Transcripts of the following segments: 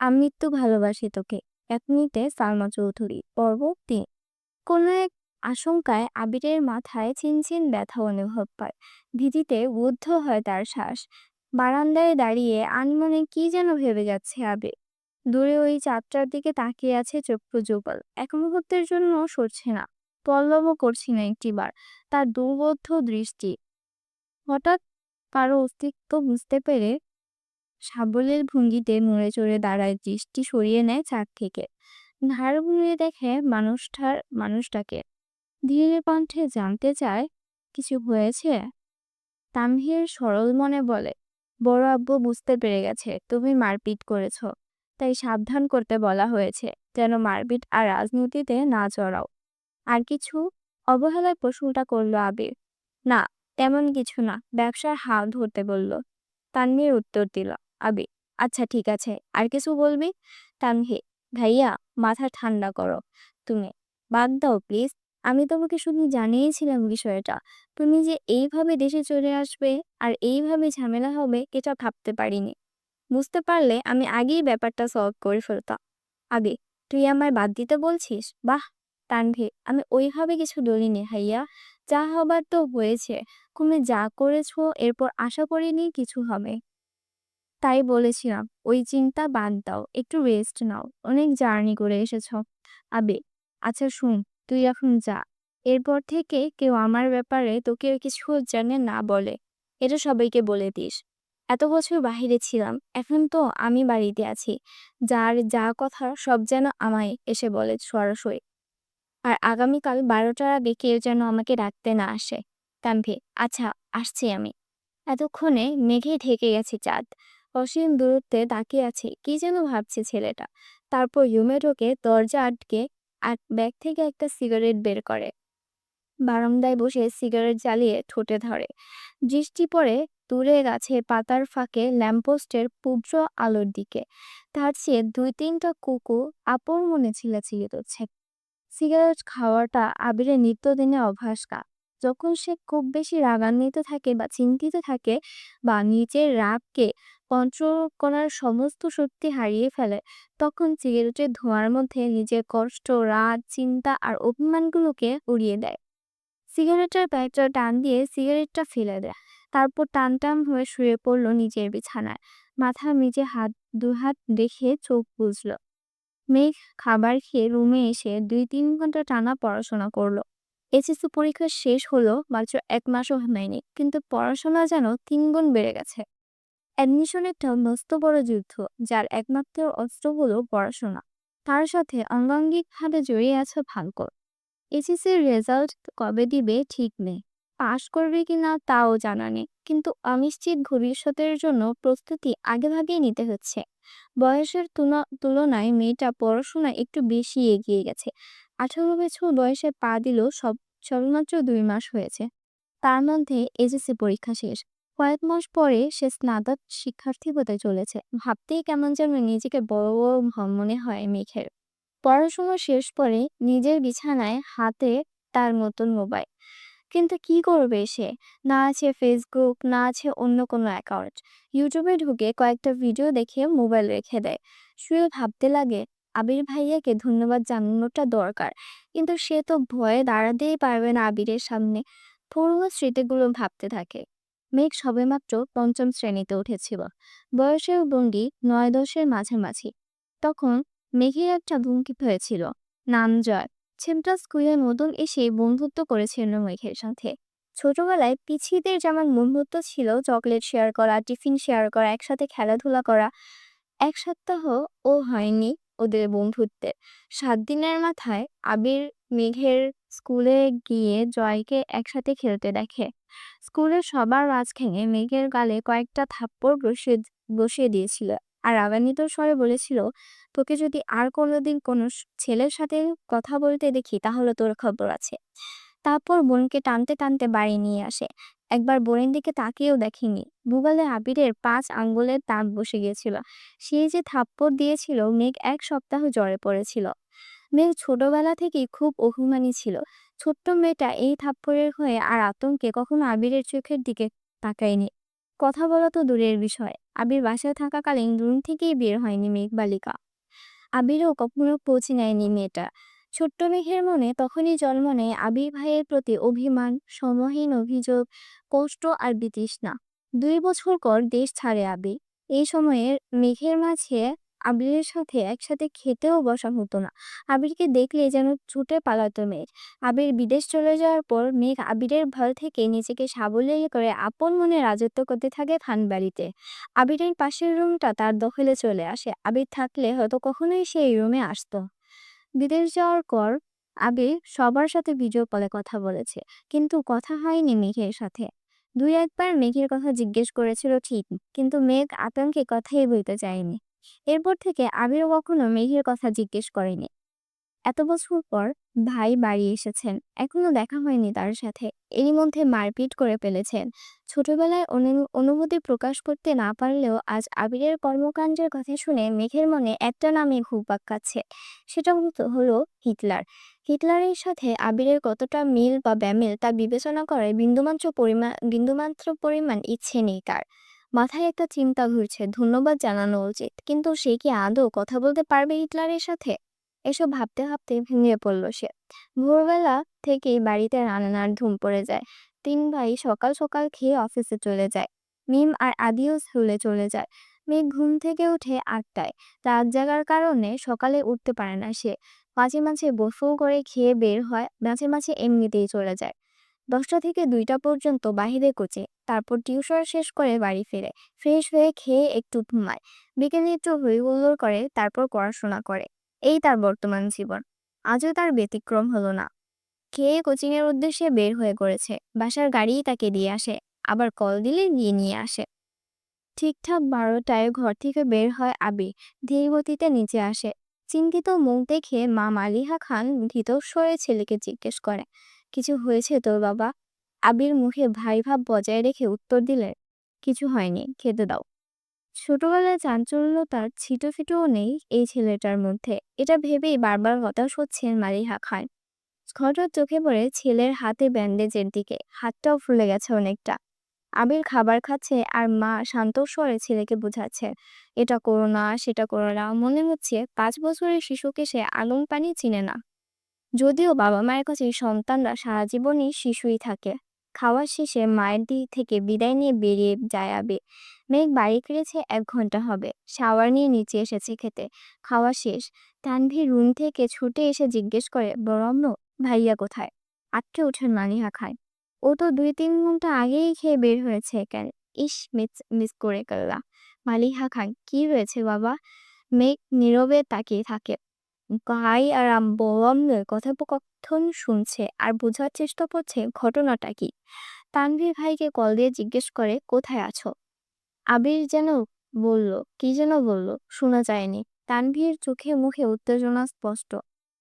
আমৃত্যু ভালোবাসি তোকে। এক মিনিটে সালমা চৌধুরী পর্ব তিন কোনো এক আশঙ্কায় আবিরের মাথায় চিনচিন ব্যথা অনুভব পায় ভীতিতে বুদ্ধ হয় তার শ্বাস। বারান্দায় দাঁড়িয়ে আনমনে কি যেন ভেবে যাচ্ছে আবির। দূরে ওই চাঁদটার দিকে তাকিয়ে আছে চক্ষু যুগল। এক মুহূর্তের জন্য সরছে না। পল্লবও করছি না একটিবার। তার দুর্বোধ্য দৃষ্টি। হঠাৎ কারও অস্তিত্ব বুঝতে পেরে সাবলের ভঙ্গিতে নড়ে চড়ে দাঁড়ায় দৃষ্টি সরিয়ে নেয় চাঁদ থেকে। ধার ঘুরিয়ে দেখে মানুষটার, মানুষটাকে। ধীরে কণ্ঠে জানতে চায়, কিছু হয়েছে? তানভীর সরল মনে বলে, বড় আব্বু বুঝতে পেরে গেছে, তুমি মারপিট করেছ। তাই সাবধান করতে বলা হয়েছে, যেন মারপিট আর রাজনীতিতে না জড়াও। আর কিছু অবহেলায় প্রশ্নটা করল আবির। না, তেমন কিছু না, ব্যবসার হাল ধরতে বলল। তানভীর উত্তর দিল আবির আচ্ছা ঠিক আছে। আর কিছু বলবি? তানভীর, ভাইয়া, মাথা ঠান্ডা করো। তুমি, বাদ দাও, প্লিজ। আমি তোমাকে শুধু জানিয়েছিলাম বিষয়টা। তুমি যে এইভাবে দেশে চলে আসবে আর এইভাবে ঝামেলা হবে, এটা ভাবতে পারিনি। বুঝতে পারলে আমি আগেই ব্যাপারটা সলভ করে ফেলতাম। আগে, তুই আমায় বাদ দিতে বলছিস? বাহ, তানভীর, আমি ওইভাবে কিছু বলিনি ভাইয়া। যা হবার তো হয়েছে। তুমি যা করেছ, এরপর আশা করিনি কিছু হবে। তাই বলেছিলাম, ওই চিন্তা বাদ দাও, একটু রেস্ট নাও, অনেক জার্নি করে এসেছ। আবে আচ্ছা শুন, তুই এখন যা, এরপর থেকে কেউ আমার ব্যাপারে তোকে কিছু জানে না বলে, এটা সবাইকে বলে দিস। এত বছর বাহিরে ছিলাম, এখন তো আমি বাড়িতে আছি, যার যা কথা সব যেন আমায় এসে বলে সরাসরি। আর আগামীকাল বারোটার আগে কেউ যেন আমাকে ডাকতে না আসে। তানভীর আচ্ছা আসছি আমি। এতক্ষণে মেঘে ঢেকে গেছে চাঁদ। অসীম দূরত্বে তাকিয়ে আছে। কি যেন ভাবছে ছেলেটা। তারপর ঢোকে দরজা আটকে আর ব্যাগ থেকে একটা সিগারেট বের করে। বারান্দায় বসে সিগারেট জ্বালিয়ে ঠোঁটে ধরে। দৃষ্টি পড়ে দূরে গাছের পাতার ফাঁকে ল্যাম্পপোস্টের পুব্র আলোর দিকে। তার চেয়ে দুই তিনটা কুকুর আপন মনে ছিলাছিলি তুলছে সিগারেট খাওয়াটা আবিরের নিত্যদিনে অভ্যাস কা। যখন সে খুব বেশি রাগান্বিত থাকে বা চিন্তিত থাকে বা নিজের রাগকে কন্ট্রোল করার সমস্ত শক্তি হারিয়ে ফেলে, তখন সিগারেটের ধোঁয়ার মধ্যে নিজের কষ্ট, রাগ, চিন্তা আর অভিমানগুলোকে উড়িয়ে দেয়। সিগারেটের প্যাকটা টান দিয়ে সিগারেটটা ফেলে দেয়। তারপর টান টান হয়ে শুয়ে পড়ল নিজের বিছানায়। মাথা নিচে হাত, দু হাত রেখে চোখ বুঝলো মেঘ খাবার খেয়ে রুমে এসে দুই তিন ঘণ্টা টানা পড়াশোনা করল। এসএসসি পরীক্ষা শেষ হলো মাত্র এক মাসও হয়নি, কিন্তু পড়াশোনা যেন তিনগুণ বেড়ে গেছে। অ্যাডমিশন একটা মস্ত বড় যুদ্ধ, যার একমাত্র অস্ত্র হলো পড়াশোনা। তার সাথে অঙ্গাঙ্গিকভাবে জড়িয়ে আছে ভাগ্য। এসএসসির রেজাল্ট কবে দিবে ঠিক নেই, পাশ করবে কিনা তাও জানা নেই, কিন্তু অনিশ্চিত ভবিষ্যতের জন্য প্রস্তুতি আগেভাগেই নিতে হচ্ছে। বয়সের তুলনায় মেয়েটা পড়াশোনায় একটু বেশি এগিয়ে গেছে। আঠারো বছর বয়সে পা দিল সব, সবেমাত্র দুই মাস হয়েছে। তার মধ্যে এসএসসি পরীক্ষা শেষ। কয়েক মাস পরে সে স্নাতক শিক্ষার্থী হতে চলেছে। ভাবতেই কেমন যেন নিজেকে বড় বড় মনে হয় মেঘের। পড়াশোনা শেষ পরে নিজের বিছানায় হাতে তার নতুন মোবাইল। কিন্তু কি করবে সে? না আছে ফেসবুক না আছে অন্য কোনো অ্যাকাউন্ট ইউটিউবে ঢুকে কয়েকটা ভিডিও দেখে মোবাইল রেখে দেয়। শুয়ে ভাবতে লাগে আবির ভাইয়াকে ধন্যবাদ জানানোটা দরকার। কিন্তু সে তো ভয়ে দাঁড়াতেই পারবে না আবিরের সামনে। পুরোনো স্মৃতিগুলো ভাবতে থাকে। মেঘ সবেমাত্র পঞ্চম শ্রেণীতে উঠেছিল। বয়সের ভঙ্গি নয় দশের মাঝামাঝি। তখন মেঘের একটা ভঙ্গি হয়েছিল। নাম জয়। ছেমটা স্কুলে নতুন এসে বন্ধুত্ব করেছিল মেঘের সাথে। ছোটবেলায় পিছিদের যেমন বন্ধুত্ব ছিল, চকলেট শেয়ার করা, টিফিন শেয়ার করা, একসাথে খেলাধুলা করা, এক সপ্তাহ ও হয়নি। ওদের বন্ধুত্বের। সাত দিনের মাথায় আবির মেঘের স্কুলে গিয়ে জয়কে একসাথে খেলতে দেখে। স্কুলের সবার মাঝখানে মেঘের গালে কয়েকটা থাপ্পড় বসিয়ে বসিয়ে দিয়েছিল। আর রাগান্বিত স্বরে বলেছিল, তোকে যদি আর কোনোদিন কোনো ছেলের সাথে কথা বলতে দেখি, তাহলে তোর খবর আছে। তারপর বোনকে টানতে টানতে বাড়ি নিয়ে আসে। একবার বোনের দিকে তাকিয়েও দেখেনি। ভূগোলে আবিরের পাঁচ আঙ্গুলের তাঁত বসে গিয়েছিল। সে যে থাপ্পড় দিয়েছিল, মেঘ এক সপ্তাহ জ্বরে পড়েছিল। মেঘ ছোটবেলা থেকেই খুব অভিমানী ছিল। ছোট্ট মেয়েটা এই থাপ্পড়ের হয়ে আর আতঙ্কে কখনো আবিরের চোখের দিকে তাকায়নি। কথা বলা তো দূরের বিষয়। আবির বাসায় থাকাকালীন রুম থেকেই বের হয়নি মেঘ বালিকা আবিরও কখনো পৌঁছে নেয়নি মেয়েটা ছোট্ট মেঘের মনে তখনই জন্ম নেয় আবির ভাইয়ের প্রতি অভিমান সমহীন অভিযোগ, কষ্ট আর বিতৃষ্ণা। দুই বছর পর দেশ ছাড়ে আবির। এই সময়ে মেঘের মাঝে আবিরের সাথে একসাথে খেতেও বসা হতো না। আবিরকে দেখলে যেন ছুটে পালাতো মেঘ। আবির বিদেশ চলে যাওয়ার পর মেঘ আবিরের ভয় থেকে নিজেকে সাবলীল করে আপন মনে রাজত্ব করতে থাকে খানবাড়িতে। আবিরের পাশের রুমটা তার দখলে চলে আসে। আবির থাকলে হয়তো কখনোই সে এই রুমে আসতো। বিদেশ যাওয়ার পর আগে সবার সাথে ভিডিও কলে কথা বলেছে। কিন্তু কথা হয়নি মেঘের সাথে। দুই একবার মেঘের কথা জিজ্ঞেস করেছিল ঠিক, কিন্তু মেঘ আতঙ্কে কথাই বলতে চায়নি। এরপর থেকে আবিরও কখনো মেঘের কথা জিজ্ঞেস করেনি। এত বছর পর ভাই বাড়ি এসেছেন। এখনও দেখা হয়নি তার সাথে। এরই মধ্যে মারপিট করে ফেলেছেন। ছোটবেলায় অনু- অনুভূতি প্রকাশ করতে না পারলেও আজ আবিরের কর্মকাণ্ডের কথা শুনে মেঘের মনে একটা নামে ঘুরপাক খাচ্ছে সেটা হলো হিটলার। হিটলারের সাথে আবিরের কতটা মিল বা ব্যামিল তা বিবেচনা করে বিন্দুমাত্র পরিমাণ বিন্দুমাত্র পরিমাণ ইচ্ছে নেই তার। মাথায় একটা চিন্তা ঘুরছে, ধন্যবাদ জানানো উচিত। কিন্তু সে কি আদৌ কথা বলতে পারবে হিটলারের সাথে? এসব ভাবতে ভাবতে ভেঙে পড়ল সে। ভোরবেলা থেকেই বাড়িতে রান্নার ধুম পড়ে যায়। তিন ভাই সকাল সকাল খেয়ে অফিসে চলে যায়। মিম আর আদিও স্কুলে চলে যায়। মেঘ ঘুম থেকে উঠে আটটায়। রাত জাগার কারণে সকালে উঠতে পারে না সে। মাঝে মাঝে গোসল করে খেয়ে বের হয়। মাঝে মাঝে এমনিতেই চলে যায়। দশটা থেকে দুইটা পর্যন্ত বাহিরে কোচে। তারপর টিউশন শেষ করে বাড়ি ফেরে। ফ্রেশ হয়ে খেয়ে একটু ঘুমায়। বিকেলে একটু হইহুল্লোড় করে, তারপর পড়াশোনা করে। এই তার বর্তমান জীবন। আজও তার ব্যতিক্রম হলো না। খেয়ে কোচিংয়ের উদ্দেশ্যে বের হয়ে করেছে? বাসার গাড়িই তাকে দিয়ে আসে, আবার কল দিলে গিয়ে নিয়ে আসে। ঠিকঠাক বারোটায় ঘর থেকে বের হয় আবি, ধীর গতিতে নিচে আসে। চিন্তিত মুখ দেখে মা মালিহা খান ভীত স্বরে ছেলেকে জিজ্ঞেস করে, কিছু হয়েছে তোর বাবা? আবির মুখে ভাই ভাব বজায় রেখে উত্তর দিলে, কিছু হয়নি, খেতে দাও। ছোটবেলায় চাঞ্চল্যতার ছিটোফিটোও নেই এই ছেলেটার মধ্যে। এটা ভেবেই বারবার হতাশ হচ্ছেন মালিহা খান। হঠাৎ চোখে পড়ে ছেলের হাতে ব্যান্ডেজের দিকে। হাতটাও ফুলে গেছে অনেকটা। আবির খাবার খাচ্ছে আর মা শান্ত স্বরে ছেলেকে বোঝাচ্ছে, এটা করো না, সেটা করো না। মনে হচ্ছে পাঁচ বছরের শিশুকে সে আলম পানি চিনে না। যদিও বাবা মায়ের কাছে সন্তানরা সারা জীবনই শিশুই থাকে। খাওয়ার শেষে মায়ের দিক থেকে বিদায় নিয়ে বেরিয়ে যায় আবে। মেঘ বাড়ি ফিরেছে, এক ঘণ্টা হবে। শাওয়ার নিয়ে নিচে এসেছে খেতে। খাওয়া শেষ। তানভি রুম থেকে ছুটে এসে জিজ্ঞেস করে, বরম্ন, ভাইয়া কোথায়? আটকে ওঠেন মালিহা খায় ও তো দুই তিন ঘণ্টা আগেই খেয়ে বের হয়েছে এখানে। ইস, মিস মিস করে করলা মালিহা খান, কি হয়েছে বাবা? মেঘ নীরবে তাকিয়ে থাকে। ভাই আর বলরামের কথোপকথন শুনছে আর বোঝার চেষ্টা করছে ঘটনাটা কি। তানভীর ভাইকে কল দিয়ে জিজ্ঞেস করে, কোথায় আছো? আবির যেন বলল, কি যেন বলল? শোনা যায়নি। তানভীর চোখে মুখে উত্তেজনা স্পষ্ট।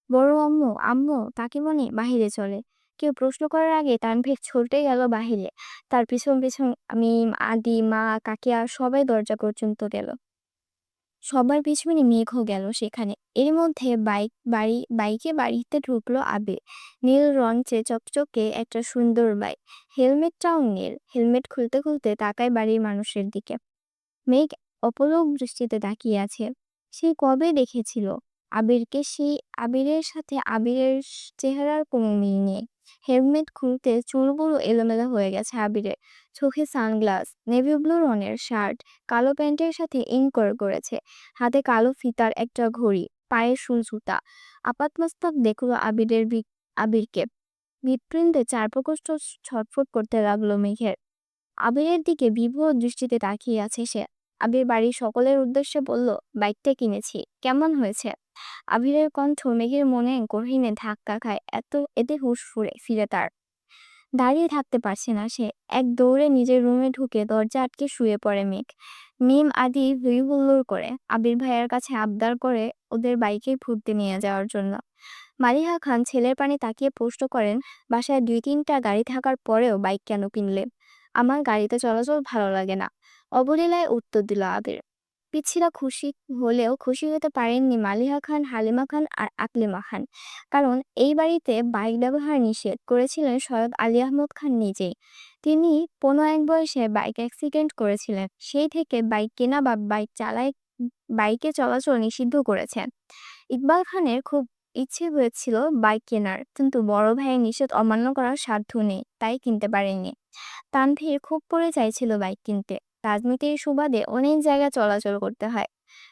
বড় আম্মু আম্মু মনে বাহিরে চলে। কেউ প্রশ্ন করার আগে তানভীর ছুটে গেল বাহিরে। তার পিছন পিছন আমি আদি, মা, কাকিয়া সবাই দরজা পর্যন্ত গেল। সবার পিছনে মেঘও গেল সেখানে। এর মধ্যে বাইক, বাড়ি, বাইকে বাড়িতে ঢুকলো আবির। নীল রঙে চকচকে একটা সুন্দর বাইক হেলমেটটাও নীল হেলমেট খুলতে খুলতে তাকায় বাড়ির মানুষের দিকে। মেঘ অপলক দৃষ্টিতে তাকিয়ে আছে। সে কবে দেখেছিল? আবিরকে সেই, আবিরের সাথে আবিরের চেহারার কোনো মিল নেই। হেলমেট খুলতে চুলগুলো এলোমেলো হয়ে গেছে আবিরের চোখে সানগ্লাস, নেভি ব্লু রঙের শার্ট, কালো প্যান্টের সাথে ইনকোর করেছে হাতে কালো ফিতার একটা ঘড়ি পায়ে শুল জুতা। আপাতমস্তক দেখল আবিরের আবিরকে। হৃৎপিণ্ডে চার প্রকোষ্ঠ ছটফট করতে লাগল মেঘের। আবিরের দিকে বিভোর দৃষ্টিতে তাকিয়ে আছে সে। আবির বাড়ির সকলের উদ্দেশ্যে বলল, বাইকটা কিনেছি। কেমন হয়েছে? আবিরের কণ্ঠ মেঘের মনে গহীনে ধাক্কা খায়, এত এতে হুঁশ ফুরে ফিরে তার। দাঁড়িয়ে থাকতে পারছে না সে। এক দৌড়ে নিজের রুমে ঢুকে দরজা আটকে শুয়ে পড়ে মেঘ। মিম আদি হুই হুল্লোড় করে আবির ভাইয়ের কাছে আবদার করে ওদের বাইকে ঘুরতে নিয়ে যাওয়ার জন্য। মালিহা খান ছেলের পানে তাকিয়ে প্রশ্ন করেন, বাসায় দুই তিনটা গাড়ি থাকার পরেও বাইক কেন কিনলে? আমার গাড়িতে চলাচল ভালো লাগে না। অবলীলায় উত্তর দিল আবির পিচ্ছিরা খুশি হলেও খুশি হতে পারেননি মালিহা খান, হালিমা খান আর আকলিমা খান। কারণ এই বাড়িতে বাইক ব্যবহার নিষেধ করেছিলেন স্বয়ং আলী আহমদ খান নিজেই। তিনি ১৫ বয়সে বাইক অ্যাক্সিডেন্ট করেছিলেন। সেই থেকে বাইক কেনা বা বাইক চালায় বাইকে চলাচল নিষিদ্ধ করেছেন। ইকবাল খানের খুব ইচ্ছে হয়েছিল বাইক কেনার, কিন্তু বড় ভাইয়ের নিষেধ অমান্য করার সাধ্য নেই, তাই কিনতে পারেননি। তানভীর খুব করে চাইছিল বাইক কিনতে। রাজনীতির সুবাদে অনেক জায়গায় চলাচল করতে হয়।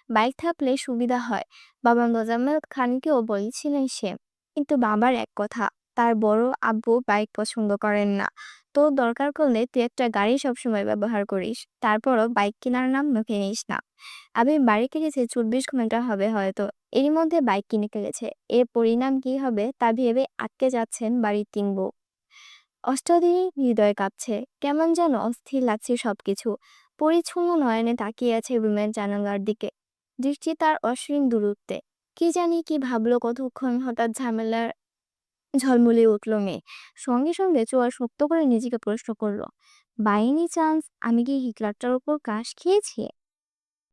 বাইক থাকলে সুবিধা হয়, বাবা মোজাম্মেল খানকেও বলেছিলেন সে। কিন্তু বাবার এক কথা, তার বড় আব্বু বাইক পছন্দ করেন না। তো দরকার পড়লে তুই একটা গাড়ি সবসময় ব্যবহার করিস, তারপরও বাইক কেনার নাম মুখে নিস না। আমি বাড়ি ফিরেছে চব্বিশ ঘণ্টা হবে হয়তো, এরই মধ্যে বাইক কিনে ফেলেছে। এর পরিণাম কি হবে তা ভেবে আটকে যাচ্ছেন বাড়ির তিন বউ। অষ্টদিনই হৃদয় কাঁপছে, কেমন যেন অস্থির লাগছে সবকিছু। পরিচ্ছন্ন নয়নে তাকিয়ে আছে রুমের জানালার দিকে, দৃষ্টি তার অসীম দূরত্বে। কি জানি কি ভাবলো কতক্ষণ, হঠাৎ ঝামেলার ঝলমলে উঠল মেয়ে। সঙ্গে সঙ্গে চোয়ার শক্ত করে নিজেকে প্রশ্ন করল, বাইনি চান্স আমি কি হিটলারটার ওপর কাশ খেয়েছি?